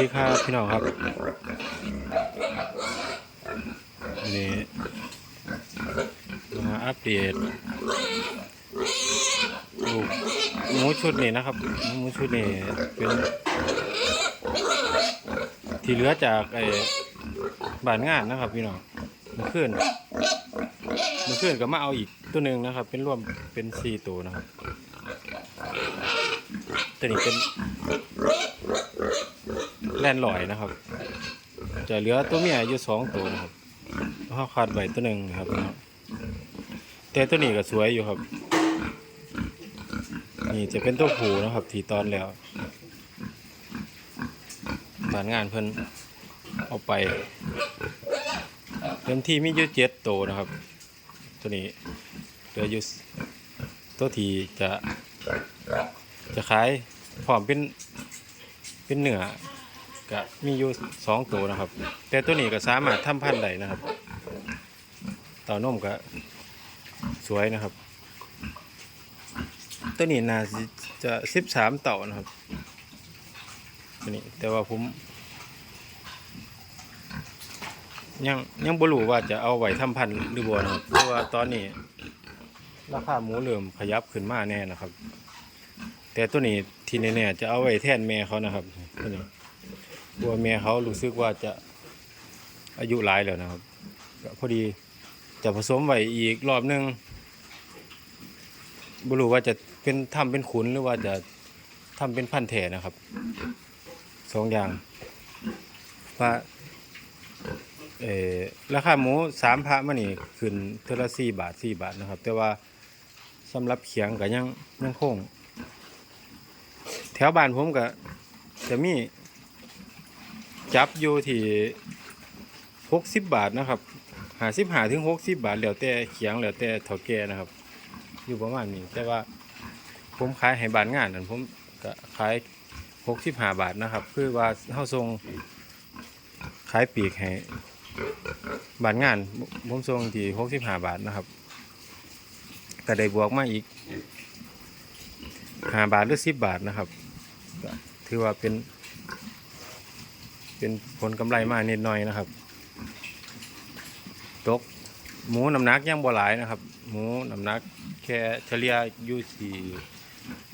ดีครับพี่น้องครับนนี้มาอัปเดตลูกหมูชุดนี้นะครับหมูชุดนี้เป็นที่เหลือจากไอ้บานงานนะครับพี่น้องมื่อคืนมื่อคืนก็มาเอาอีกตัวหนึ่งนะครับ เป็นรวมเป็นสี่ตัวนะครับตัวนี้เป็น แล่นลอยนะครับ จะเหลือตัวเมียอยู่สองตัวนะครับเขาขาดใบตัวหนึ่งครับ แต่ตัวนี้ก็สวยอยู่ครับ นี่จะเป็นตัวผูนะครับ ทีตอนแล้วบานงานเพิ่นเอาไปเต็มที่มีอยู่เจ็ดตัวนะครับ ตัวนี้เหลืออยู่ตัวทีจะจะขายพร้อมเป็นเป็นเนื้อ ก็มีอยู่สองตัวนะครับ แต่ตัวนี้ก็สามารถทำพันธุ์ได้นะครับ เต่านมก็สวยนะครับ ตัวนี้น่าจะสิบสามเต่านะครับตัวนี้แต่ว่าผมยังยังบ่รู้ว่าจะเอาไว้ทำพันธุ์หรือบ่นะครับเพราะว่าตอนนี้ ราคาหมูเริ่มขยับขึ้นมาแน่นะครับ แต่ตัวนี้ที่แน่ๆจะเอาไว้แทนแม่เขานะครับตัวนี้ ตัวเมียเขารู้สึกว่าจะอายุหลายแล้วนะครับก็พอดีจะผสมไว้อีกรอบนึงบรู้ว่าจะเป็นทำเป็นขุนหรือว่าจะทำเป็นพันธุ์แท้นะครับสองอย่างว่าเออราคาหมูสามพระมันนี่ขึ้นเทละสี่บาทสี่บาทนะครับ แต่ว่าสำหรับเขียงก็ยังยังคง แถวบ้านผมก็จะมี จับอยู่ที่หกสิบบาทนะครับหาสิบหาถึงหกสิบบาทแล้วแต่เขียงแล้วแต่เถาแก่นะครับ อยู่ประมาณนี้แต่ว่าผมขายให้บานงานนั่นผมก็ขายหกสิบห้าบาทนะครับ คือว่าเฮาส่งขายปีกให้บานงานผมส่งที่หกสิบห้าบาทนะครับก็ได้บวกมาอีกห้าบาทหรือสิบบาทนะครับถือว่าเป็น เป็นผลกำไรมานิดหน่อยนะครับ ตกหมูน้ำหนักยังบ่หลายนะครับ หมูน้ำหนักแค่เฉลี่ยอยู่ที่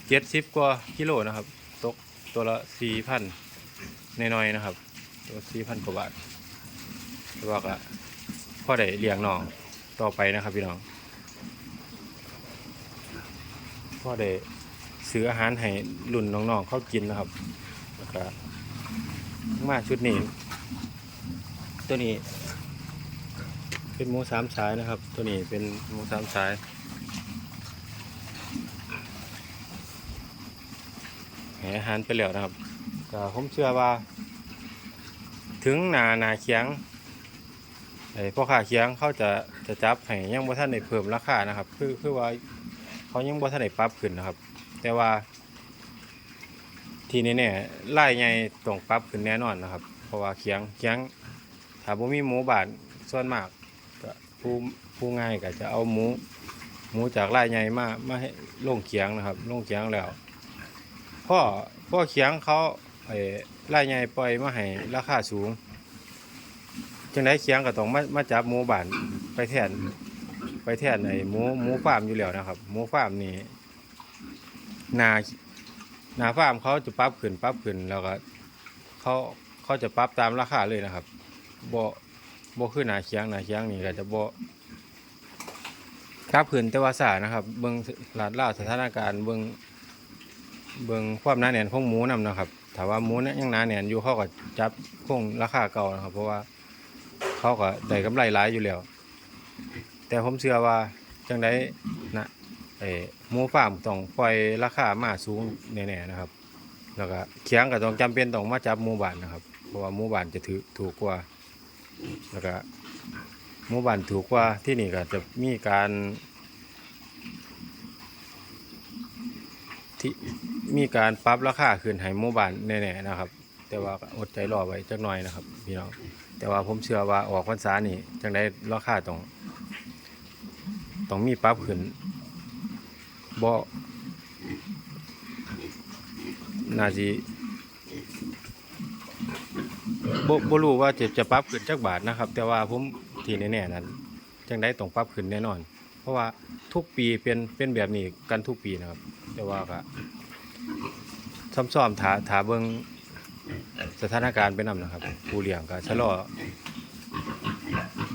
เจ็ดสิบกว่ากิโลนะครับ ตกตัวละสี่พันนน้อยๆนะครับ ตัวสี่พันกว่าบาทว่าก็พ่อได้เลี้ยงน้องต่อไปนะครับพี่น้องพ่อได้ซื้ออาหารให้รุ่นน้องๆเขากินนะครับแล้วก็ มาชุดนี้ ตัวนี้ เป็นหมูสามสายนะครับ ตัวนี้เป็นหมูสามสายแหอาหารไปแล้วนะครับก็ผมเชื่อว่า ถึงหนาหนาเคียงไอ้พ่อค้าเคียงเขาจะจะจับให้ยังบ่ท่านได้เพิ่มราคานะครับ คือคือว่าเขายังบ่ท่านได้ปรับขึ้นนะครับ แต่ว่า ทีนี้เนี่ยไล่ใหญ่ต้องปรับขึ้นแน่นอนนะครับ เพราะว่าเคียงเคียงถ้าบ่มีหมูบาทส่วนมากก็ผู้ผู้ง่ายก็จะเอาหมูหมูจากไล่ใหญ่มามาให้ลงเคียงนะครับลงเคียงแล้วพ่อพ่อเคียงเขาไอ้ไล่ใหญ่ปล่อยมาให้ราคาสูงจังไดเคียงก็ต้องมามาจับหมูบานไปแทนไปแทนไอ้หมูหมูฟาร์มอยู่แล้วนะครับ หมูฟาร์มนี่นา หนาฟาร์มเขาจะปรับขึ้นปรับขึ้นแล้วก็เขาเขาจะปรับตามราคาเลยนะครับบ่บ่คือหนาเคียงหนาเคียงนี่ก็จะบ่ปรับขึ้นแต่ว่าสานะครับ เบิ่งลาดล่าสถานการณ์เบิ่งเบิ่งความหนาแน่นของหมูนํนะครับถ้าว่าหมูเนี่ยยังหนาแน่นอยู่เขาก็จับคงราคาเก่านะครับ เพราะว่าเขาก็ได้กำไรหลายอยู่แล้วแต่ผมเชื่อว่าจังไดนะ ไอ้หมูฟาร์มต้องปล่อยราคามาสูงแน่ๆนะครับ แล้วก็เคียงก็ต้องจำเป็นต้องมาจับหมูบ้านนะครับ เพราะว่าหมูบ้านจะถือถูกกว่า แล้วก็หมูบ้านถูกกว่าที่นี่ก็จะมีการที่มีการปรับราคาขึ้นให้หมูบ้านแน่ๆนะครับ แต่ว่าอดใจรอไว้จักหน่อยนะครับพี่น้องแต่ว่าผมเชื่อว่าออกพรรษานี่จังได้ราคาต้องต้องมีปรับขึ้น บ่น่าสิบ่บ่รู้ว่าจะจะปรับขึ้นจักบาทนะครับ แต่ว่าผมที่แน่ๆนั้นจังได้ต้องปรับขึ้นแน่นอน เพราะว่าทุกปีเป็นเป็นแบบนี้กันทุกปีนะครับ แต่ว่าก็ซ่อมๆถาถาเบิ่งสถานการณ์ไปนํนะครับผู้เลี้ยงก็ชะลอ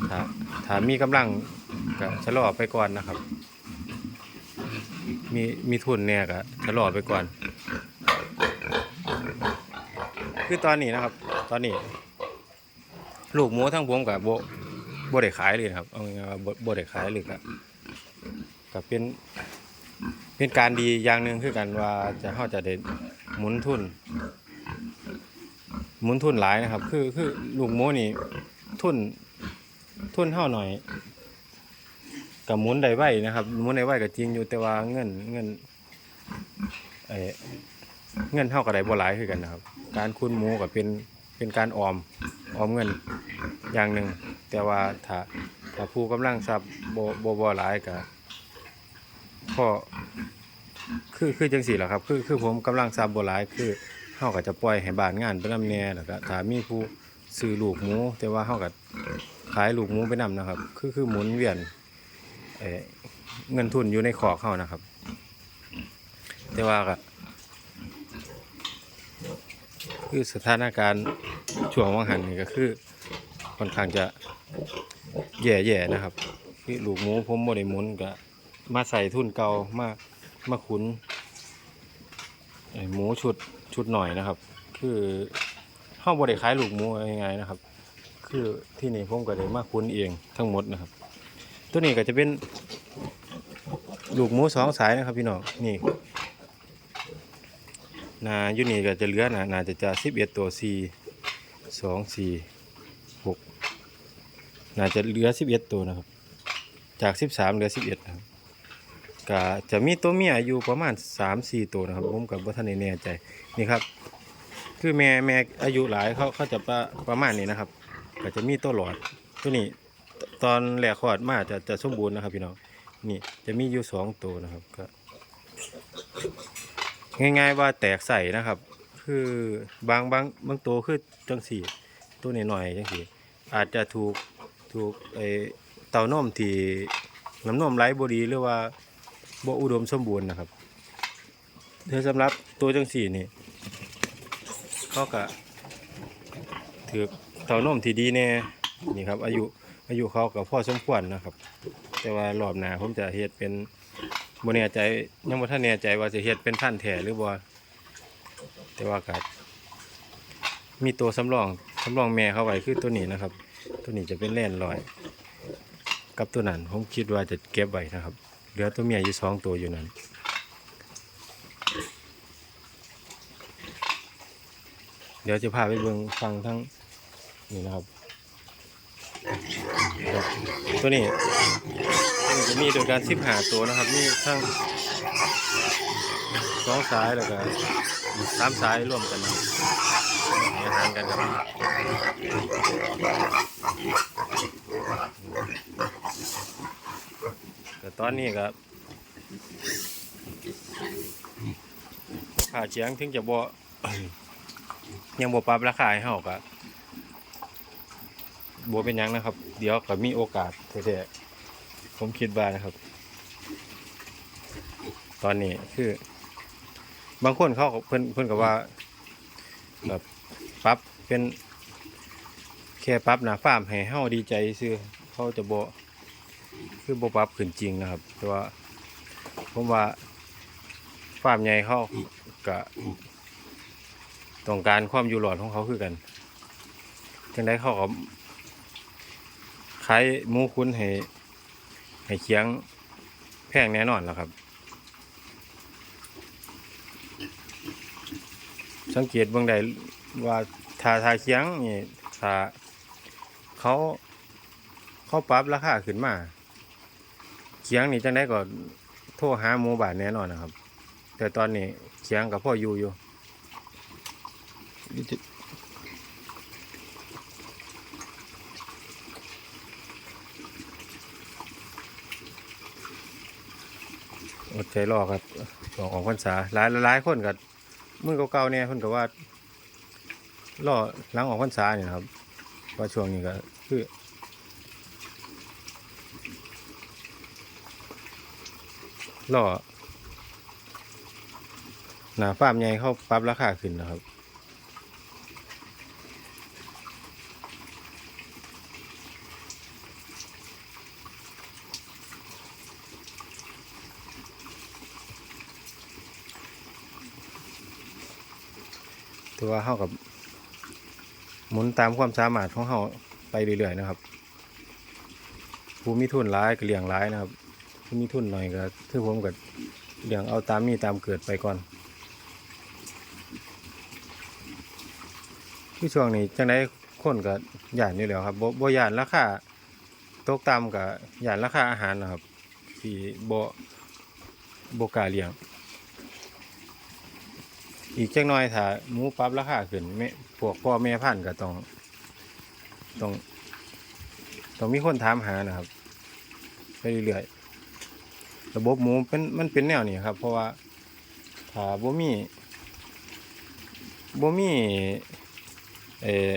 ถ้าถ้ามีกำลังก็ชะลอไปก่อนนะครับ มีมีทุนเนี่ยก็ชะลอไปก่อน คือตอนนี้นะครับ ตอนนี้ ลูกหมูทั้งผมกับโบโบได้ขายเลยครับเอาง่ายๆว่าบ่โบได้ขายเลยครับก็เป็นเป็นการดีอย่างหนึ่งคือกันว่าจะเขาจะได้หมุนทุน หมุนทุนหลายนะครับ คือคือลูกหมูนี่ทุนทุนเท่าหน่อย กับหมุนได้ไวนะครับหมุนได้ไวก็จริงอยู่แต่ว่าเงินเงินเอเงินเท่ากับได้บ่หลายคือกันนะครับ การคุ้นหมูก็เป็นเป็นการออมออมเงินอย่างหนึ่งแต่ว่าถ้าถ้าผู้กำลังทรัพย์บ่บ่บ่หลายก็ก็คือคือจังสี่แหละครับ คือคือผมกำลังทรัพย์บ่หลายคือเฮาก็จะปล่อยให้บ้านงานไปนำแน่แล้วก็ถ้ามีผู้ซื้อลูกหมู แต่ว่าเฮาก็ขายลูกหมูไปนํนะครับ คือคือหมุนเวียน เงินทุนอยู่ในขอกเฮานะครับ แต่ว่าก็คือสถานการณ์ช่วงวังหันนี่ก็คือค่อนข้างจะแย่ๆนะครับ คือลูกหมูผมบ่ได้หมุนก็มาใส่ทุนเก่ามามาขุนหมูชุดชุดหน่อยนะครับ คือเฮาบ่ได้ขายลูกหมูยังไงนะครับ คือที่นี่ผมก็ได้มาขุนเองทั้งหมดนะครับ ตัวนี้ก็จะเป็นลูกหมูสองสายนะครับพี่น้องนี่นาอยู่นี่ก็จะเหลือนะน่าจะจะสิบเอ็ดตัวสี่สองสี่หกน่าจะเหลือสิบเอ็ดตัวนะครับ จากสิบสามเหลือสิบเอ็ดนะครับก็จะมีตัวเมียอยู่ประมาณสามสี่ตัวนะครับผมกับว่าท่านแน่ใจนี่ครับ คือแม่แม่อายุหลายเขาเขาจะประประมาณนี้นะครับ ก็จะมีตัวหลอดตัวนี้ ตอนแหลกคลอดมาจะจะสมบูรณ์นะครับพี่น้องนี่จะมีอยู่สองตัวนะครับก็ง่าย ๆว่าแตกใส่นะครับ คือบางบางบางตัวคือจังสี่ตัวนี้หน่อยๆจังสี่อาจจะถูกถูกไอเต่านมที่น้ำนมไหลบดีหรือว่าบอุดมสมบูรณ์นะครับเธอสำหรับตัวจังสี่นี่เขาก็ถือเต่านมที่ดีแน่นี่ครับอายุ อายุเขาก็พอสมควรนะครับ แต่ว่ารอบหน้าผมจะเฮ็ดเป็นบ่แน่ใจยังบ่ทันแน่ใจว่าสิเฮ็ดเป็นพันแท้หรือบ่แต่ว่าก็มีตัวสำรองสำรองแม่เขาไว้คือตัวนี้นะครับ ตัวนี้จะเป็นแล่นลอย กับตัวนั้นผมคิดว่าจะเก็บไว้นะครับเหลือตัวเมียอยู่สองตัวอยู่นั้นเดี๋ยวจะพาไปเบิ่งฟังทั้งนี่นะครับ ครับตัวนี้มันจะมีโดยการซิบหาตัวนะครับมีทั้งสองสายแล้วก็สามสายร่วมกันนะครับให้อาหารกันครับแต่ตอนนี้ครับขาเชียงถึงจะบ่ยังบ่ปรับราคาให้เฮาก็ บ่เป็นยังนะครับ เดี๋ยวก็มีโอกาสแท้ๆผมคิดว่านะครับ ตอนนี้คือ บางคนเขาก็เพิ่นเพิ่นก็ว่าแบบปรับเป็นแค่ปรับหน้าฟาร์มให้เฮาดีใจซื่อเขาจะบ่คือบ่ปรับขึ้นจริงนะครับ แต่ว่าผมว่าฟาร์มใหญ่เขาก็ต้องการความอยู่รอดของเขาคือกันจังไดเขาก็ายหมูคุ้นให้ให้เคียงแพงแน่นอนแล้วครับ สังเกตเบื้องใดว่าทาทาเคียงนี่ถ้าเขาเขาปรับราคาขึ้นมาเคียงนี่จังได้ก็โทรหาหมู่บานแน่นอนนะครับ แต่ตอนนี้เคียงกับพ่ออยู่อยู่ ใจรอครับสองของพรรษาหลายหลายคนกับมือเก่าๆเนี่ยคนก็ว่าล่อหลังออกพรรษาเนี่ยครับว่าช่วงนี้ก็คือล่อหนาฟาร์มใหญ่เข้าปรับราคาขึ้นนะครับ ถือว่าเข้ากับหมุนตามความสามารถของเขาไปเรื่อยๆนะครับ ผู้มีทุนร้ายก็เลี้ยงร้ายนะครับ ผู้มีทุนหน่อยก็คือผมก็เลี้ยงเอาตามมีตามเกิดไปก่อนที่ช่วงนี้จังได้คนก็หยานอยู่แล้วครับบ่บ่หยานราคาตกต่ำกับหยานราคาอาหารนะครับที่บ่บ่กาเลี้ยง อีกจักหน่อยถ้าหมูปรับราคาขึ้นแม่พวกพ่อแม่พันธุ์ก็ต้องต้องต้องมีคนถามหานะครับ ไปเรื่อยๆระบบหมูเป็นมันเป็นแนวนี้ครับ เพราะว่าถ้าบ่มีบ่มีเออ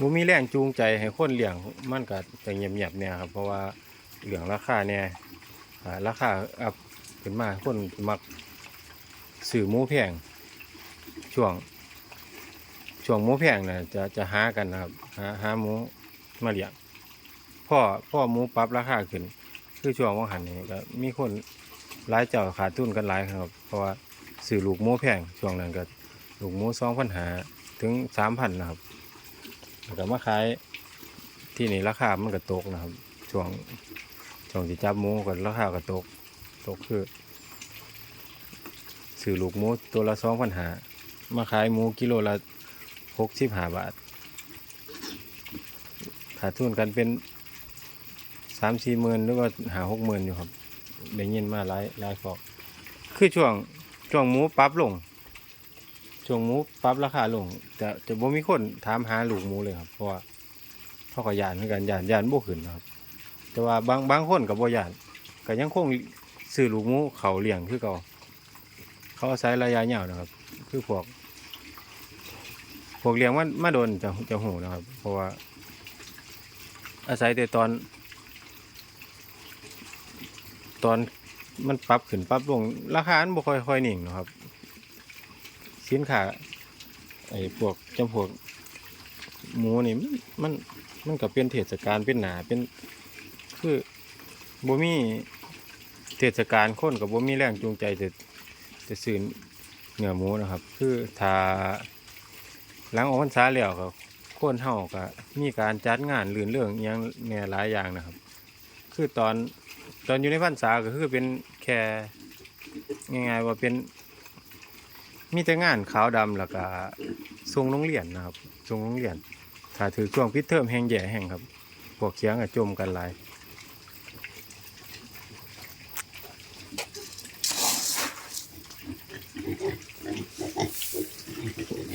บ่มีแรงจูงใจให้คนเลี้ยงมันก็จะเงียบๆเนี่ยครับ เพราะว่าเรื่องราคาเนี่ยราคาอัพขึ้นมาคนมัก สื่อหมูแพงช่วง ช่วงหมูแพงนะจะจะหากันนะครับหาหาหมูมาเลี้ยงพ่อพ่อหมูปรับราคาขึ้น คือช่วงว่างหันนี่ก็มีคนหลายเจ้าขาดทุนกันหลายครับ เพราะว่าสื่อลูกหมูแพงช่วงนั้นก็ลูกหมูสองพันหาถึงสามพันนะครับแล้วก็มาขายที่นี่ราคามันก็ตกนะครับ ช่วงช่วงที่จับหมูก็ราคาก็ตกตกคือ ซื้อลูกหมูตัวละสองพันหามาขายหมูกิโลละหกสิบห้าบาทขาดทุนกันเป็นสามสี่หมื่นหรือว่าหาหกหมื่นอยู่ครับได้ยินมาหลายหลายฟอกคือช่วงช่วงหมูปรับลงช่วงหมูปรับราคาลงแต่จะบ่มีคนถามหาลูกหมูเลยครับ เพราะว่าเขาก็ยานเหมือนกันยานยานบ่ขึ้นครับ แต่ว่าบางบางคนกับบ่ยานก็ยังคงซื้อลูกหมูเขาเลี้ยงคือเก่า เขาอาศัยระยะยาวนะครับ คือพวก พวกเลี้ยงมันมาโดนจะจะหูนะครับ เพราะว่า อาศัยแต่ตอน ตอนมันปรับขึ้นปรับลงราคามันบ่ค่อยค่อยนิ่งนะครับ สินค้าไอ้พวกจำพวกหมูนี่มันมันมันก็เป็นเทศกาลเป็นหนาเป็นคือบ่มีเทศกาลคนกับบ่มีแรงจูงใจจะ จะซื้อเนื้อหมูนะครับ คือถ้าหลังออกพรรษาแล้วก็คนเฮาก็มีการจัดงานลื่นเรื่องอยังแหน่หลายอย่างนะครับ คือตอนตอนอยู่ในพรรษาก็คือเป็นแค่ง่ายๆว่าเป็น มีแต่งานขาวดำแล้วก็ส่งโรงเรียนนะครับส่งโรงเรียน ถ้าถือช่วงพิดเทอมแห่งแย่แห่งครับพวกเคียงก็จมกันหลาย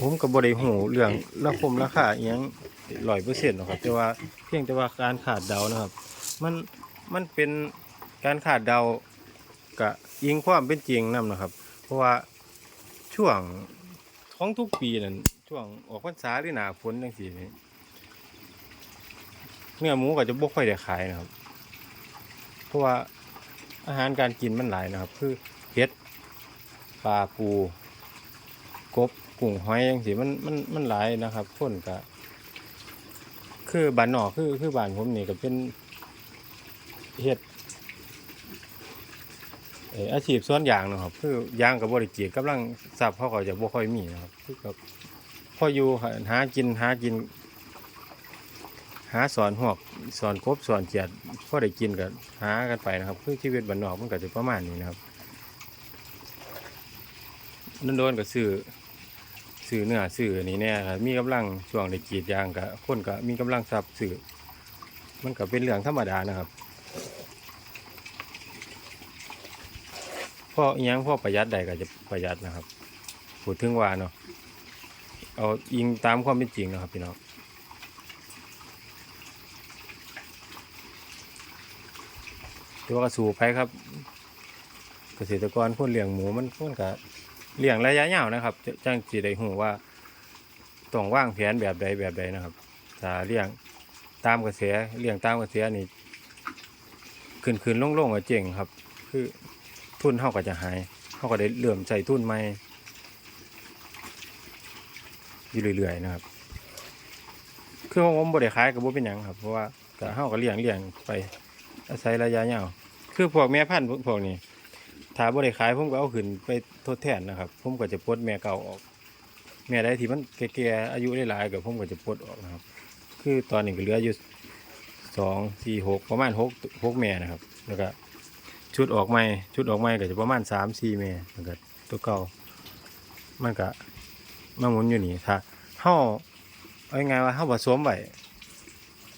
ผมก็บ่ได้หูเรื่องราคมราคาเอียงร้อยเปอร์เซ็นต์หรอกครับ แต่ว่าเพียงแต่ว่าการขาดเดานะครับ มันมันเป็นการขาดเดากับอิงความเป็นจริงนํนะครับ เพราะว่าช่วงของทุกปีนั่นช่วงออกพรรษาหรือหนาฝนจังซี่นี่เนื้อหมูก็จะบ่ค่อยได้ขายนะครับ เพราะว่าอาหารการกินมันหลายนะครับ คือเห็ดปลาปูกบ กุ้งหอยจังซี่มันมันมันหลายนะครับคนก็คือบ้านนอกคือคือบ้านผมนี่ก็เป็นเฮ็ดอาชีพสวนยางเนาะครับ คือยางกับบริจีกำลังทรัพย์เขาก็จะบ่ค่อยมีนะครับคือกับพออยู่หากินหากิน หาสอนหวกสอนกบสอนเขียดพอได้กินก็หากันไปนะครับ คือชีวิตบ้านนอกมันก็จะประมาณนี้นะครับนั่นโดนก็ซื้อ ซื้อเนื้อซื้อนี้เนี่ยครับมีกำลังช่วงในกีดยางกับคนก็มีกำลังทรัพย์ซื้อมันก็เป็นเรื่องธรรมดานะครับพ่อยังพ่อประหยัดใดก็จะประหยัดนะครับพูดถึงว่าเนาะเอาอิงตามความเป็นจริงนะครับพี่น้องตัวกระสูไปครับ เกษตรกรคนเลี้ยงหมูมันมันก็ เลี้ยงระยะยาวนะครับจะจังสิได้ฮู้ว่าต้องว่างแผนแบบใดแบบใดนะครับถ้าเลี้ยงตามกระแสเลี้ยงตามกระแสนี่ขึ้นขึ้นลงลงก็เจ๊งครับ คือทุนเฮาก็จะหายเฮาก็ได้เริ่อมใช้ทุนใหม่อยู่เรื่อยๆนะครับคือของผมบ่ได้ขายก็บ่เป็นหยังครับเพราะว่าก็เฮาก็เลี้ยงเลี้ยงไปอาศัยระยะยาวคือพวกแม่พันธุ์พวกนี้ ถ้าบ่ได้ขายผมก็เอาขึ้นไปทดแทนนะครับ ผมก็จะปลดแม่เก่าออก แม่ใดที่มันแก่ๆอายุหลายๆก็ผมก็จะปลดออกนะครับ คือตอนนี้ก็เหลืออยู่สองสี่หกประมาณหกหกแม่นะครับ แล้วก็ชุดออกใหม่ชุดออกใหม่ก็จะประมาณสามสี่แม่แล้วก็ตัวเก่ามันก็มาหมุนอยู่นี่ถ้าเฮาเอาง่ายๆว่าเฮาผสมไว้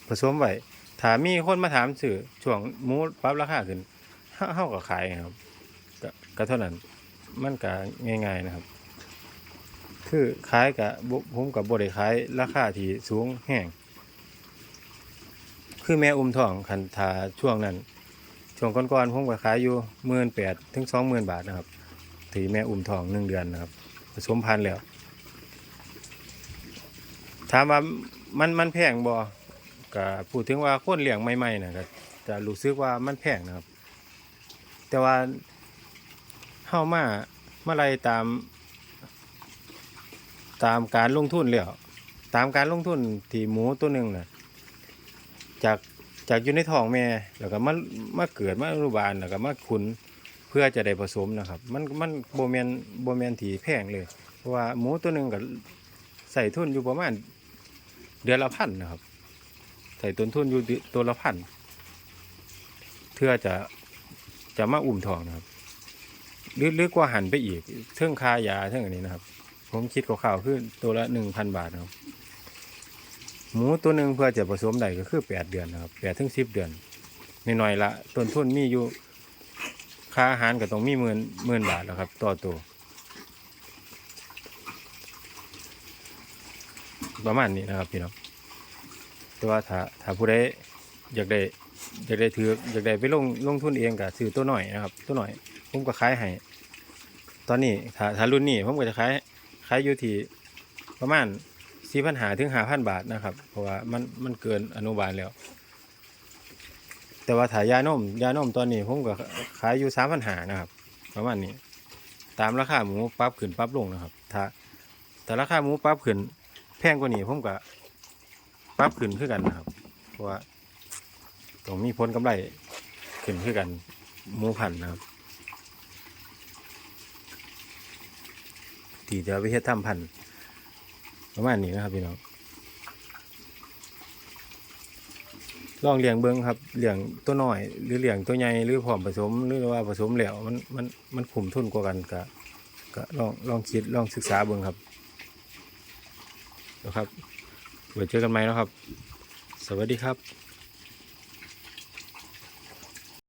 ผสมไว้ถ้ามีคนมาถามซื้อช่วงมูดปรับราคาขึ้นเฮาเฮาก็ขายครับ ก็เท่านั้นมันก็ง่ายๆนะครับ คือขายกับผมกับบริขายราคาที่สูงแห้งคือแม่อุ้มทองคันทาช่วงนั้นช่วงก่อนๆผมก็ขายอยู่หมื่นแปดถึงสองหมื่นบาทนะครับถือแม่อุ้มทองหนึ่งเดือนนะครับผสมพันธุ์แล้ว ถามว่ามันมันแพงบ่ก็พูดถึงว่าคนเลี้ยงใหม่ๆนะก็จะรู้สึกว่ามันแพงนะครับ แต่ว่า เข้ามามาไล่ตาม ตามการลงทุนแล้วตามการลงทุนที่หมูตัวหนึ่งน่ะจากจากอยู่ในท้องแม่แล้วก็มามาเกิดมาอนุบาลแล้วก็มาขุนเพื่อจะได้ผสมนะครับ มันมันโบแมนโบแมนที่แพงเลย เพราะว่าหมูตัวหนึ่งก็ใส่ทุนอยู่ประมาณเดือนละพันนะครับ ใส่ต้นทุนอยู่ตัวละพันเพื่อจะจะมาอุ่มทองนะครับ หรือหรือกว่าหันไปอีกเท่งคายาเท่งอันนี้นะครับ ผมคิดคร่าวๆคือตัวละหนึ่งพันบาทครับ หมูตัวหนึ่งเพื่อจะผสมได้ก็คือแปดเดือนนะครับแปดถึงสิบเดือนน้อยละต้นทุนมีอยู่ค่าอาหารก็ต้องมีหมื่นหมื่นบาทแล้วครับ ต่อตัวประมาณนี้นะครับพี่น้องแต่ว่าถ้าถ้าผู้ใดอยากได้อยากได้ถืออยากได้ไปลงลงทุนเองก็ซื้อตัวหน่อยนะครับ ตัวหน่อย ผมก็ขายให้ตอนนี้ถ้าถ้ารุ่นนี้ผมก็จะขายขายอยู่ที่ประมาณสี่พันหาถึงห้าพันบาทนะครับ เพราะว่ามันมันเกินอนุบาลแล้ว แต่ว่าถ้ายยานมยานมตอนนี้ผมก็ขายอยู่สามพันหานะครับ ประมาณนี้ ตามราคาหมูปรับขึ้นปรับลงนะครับ ถ้าแต่ราคาหมูปรับขึ้น แพงกว่านี้ผมก็ปรับขึ้นคือกันนะครับ เพราะว่าต้องมีผลกำไรขึ้นคือกันหมูพันนะครับ ที่จะไปเฮ็ดทำพันธุ์ประมาณนี้นะครับพี่น้องลองเลี้ยงเบิ้งครับเลี้ยงตัวน้อยหรือเลี้ยงตัวใหญ่หรือผอมผสมหรือว่าผสมแล้วมันมันมันคุ้มทุนกว่ากันก็ก็ลองลองคิดลองศึกษาเบิ้งครับนะครับไว้เจอกันใหม่นะครับ สวัสดีครับ